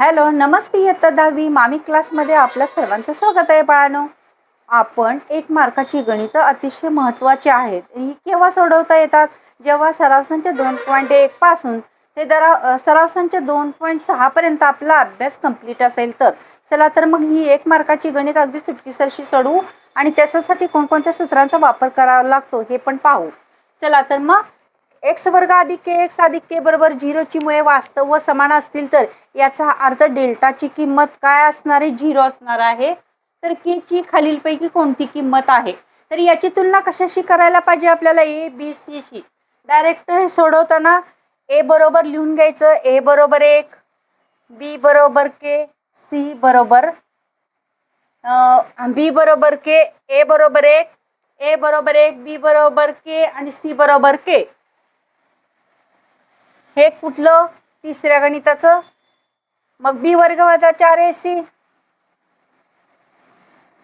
Hello नमस्ते इयत्ता दहावी मामी क्लासमध्ये आपल्या सर्वांचं स्वागत आहे बाळानो. आपण एक मार्काची गणितं अतिशय महत्त्वाची आहेत. ही केव्हा सोडवता येतात? जेव्हा सरावसांचे दोन पॉईंट एकपासून ते दरा सरावसांचे दोन पॉईंट सहापर्यंत आपला अभ्यास कंप्लीट असेल तर. चला तर मग ही एक मार्काची गणित अगदी चुटकीसरशी सोडवू आणि त्याच्यासाठी कोणकोणत्या सूत्रांचा वापर करावा लागतो हे पण पाहू. चला तर मग एक्स वर्ग अधिक के एक्स अधिक के बरोबर झिरोची मुळे वास्तव व समान असतील तर याचा अर्थ डेल्टाची किंमत काय असणार? आहे झिरो असणार आहे. तर के ची खालीलपैकी कोणती किंमत आहे? तर याची तुलना कशाशी करायला पाहिजे आपल्याला? A B C she. Direct हे सोडवताना ए बरोबर लिहून घ्यायचं. ए बरोबर एक बी बरोबर के सी बरोबर बी बरोबर के ए बरोबर एक ए बरोबर एक बी बरोबर के आणि सी बरोबर के हे कुठलं? तिसऱ्या गणिताचं? मग बी वर्ग वजा चार ए सी.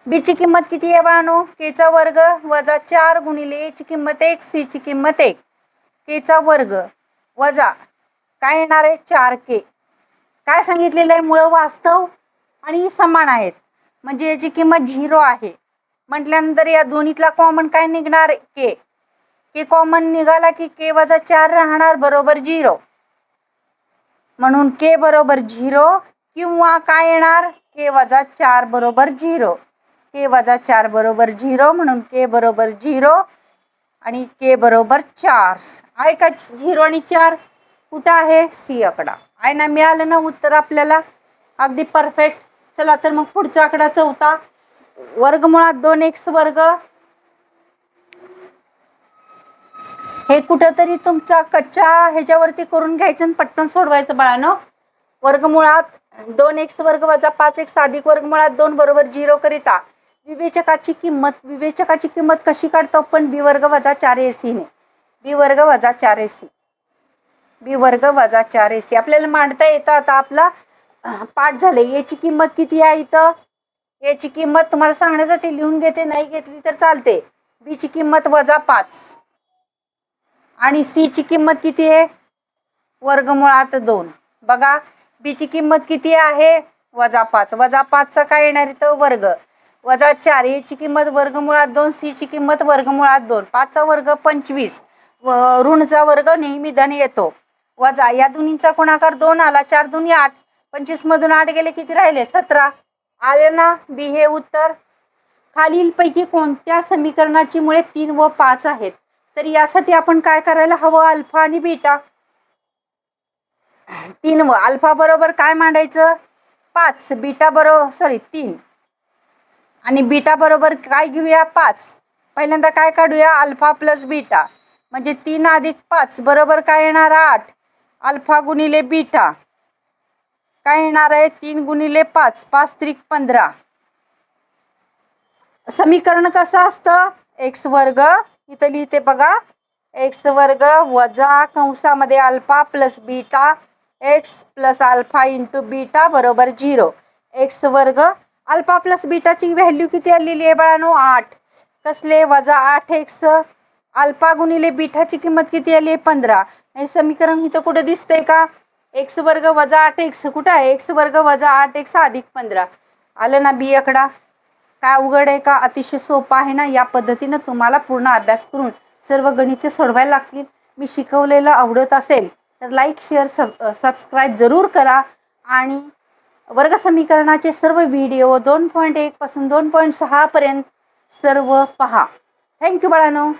बीची किंमत किती आहे बानो केचा वर्ग वजा चार गुणिले एची किंमत एक सीची किंमत एक. केचा वर्ग वजा काय येणार आहे? चार के काय सांगितलेलं आहे? मुळं वास्तव आणि समान आहेत. म्हणजे याची किंमत झिरो आहे. म्हटल्यानंतर या दोन्हीतला कॉमन काय निघणार? के के कॉमन निघाला की के वजा चार राहणार बरोबर झिरो म्हणून के बरोबर झिरो किंवा काय येणार? के वजा चार बरोबर झिरो के वजा चार बरोबर झिरो म्हणून के बरोबर झिरो आणि के बरोबर चार. आहे का झिरो आणि चार? कुठं आहे? सी आकडा. आहे ना? मिळालं ना उत्तर आपल्याला? अगदी परफेक्ट चला तर मग पुढचा आकडा चौथा. वर्गमुळात दोन एक्स वर्ग. हे कुठंतरी तुमचा कच्च्या ह्याच्यावरती करून घ्यायचं आणि पटकन सोडवायचं बाळानं. वर्गमुळात दोन एक्स वर्ग वजा पाच एक्स अधिक वर्गमुळात दोन बरोबर झिरो करिता विवेचकाची किंमत विवेचकाची किंमत कशी काढतो पण बी वर्ग वजा चार ए सीने बी वर्ग वजा चार ए सी बी वर्ग वजा चार ए सी आपल्याला मांडता येतं आता आपला पाठ झाले याची किंमत किती आहे इथं? याची किंमत तुम्हाला सांगण्यासाठी लिहून घेते नाही घेतली तर चालते. बीची किंमत वजा पाच. आणि सीची किंमत किती आहे? वर्गमुळात दोन. बघा बीची किंमत किती आहे? वजा पाच. वजा पाचचा काय येणार इथं? वर्ग. वजा चार. याची किंमत वर्गमुळात दोन सीची किंमत वर्गमुळात दोन. पाचचा वर्ग पंचवीस. व ऋणचा वर्ग नेहमी धन येतो. वजा या दोन्हीचा गुणाकार दोन आला. चार दोन्ही आठ. पंचवीसमधून आठ गेले किती राहिले? सतरा. आले ना? बी हे उत्तर. खालीलपैकी कोणत्या समीकरणाची मुळे तीन व पाच आहेत? तर यासाठी आपण काय करायला हवं? अल्फा आणि बीटा. तीन व अल्फा बरोबर काय मांडायचं? पाच. बीटा बरोबर सॉरी तीन. आणि बीटा बरोबर काय घेऊया? पाच. पहिल्यांदा काय काढूया? Alpha plus beta. म्हणजे तीन अधिक पाच बरोबर काय येणार? आठ. अल्फा गुणिले बीटा. काय येणार आहे? तीन गुणिले पाच. पाच त्रिक पंधरा. समीकरण कसं असतं? एक्स वर्ग इथं लिहिते बघा. एक्स वर्ग वजा कंसामध्ये alpha plus beta. X plus alpha into beta बरोबर झिरो. एक्स वर्ग अल्फा प्लस बीटाची व्हॅल्यू किती आलेली आहे बाळानो? आठ. कसले? वजा आठ एक्स अल्फा गुणिले बीटाची किंमत किती आली आहे? पंधरा. हे समीकरण इथं कुठं दिसतंय का? एक्स वर्ग वजा आठ एक्स कुठं आहे? एक्स वर्ग वजा आठ एक्स अधिक पंधरा. आलं ना बी आकडा? काय अवघड आहे का अतिशय सोपं आहे ना या पद्धतीनं तुम्हाला पूर्ण अभ्यास करून सर्व गणिते सोडवायला लागतील. मी शिकवलेलं आवडत असेल तर लाईक शेअर सब सबस्क्राईब जरूर करा. आणि वर्ग समीकरणाचे सर्व व्हिडिओ दोन पॉईंट एकपासून दोन पॉईंट सहापर्यंत सर्व पहा. थँक्यू बाळानो.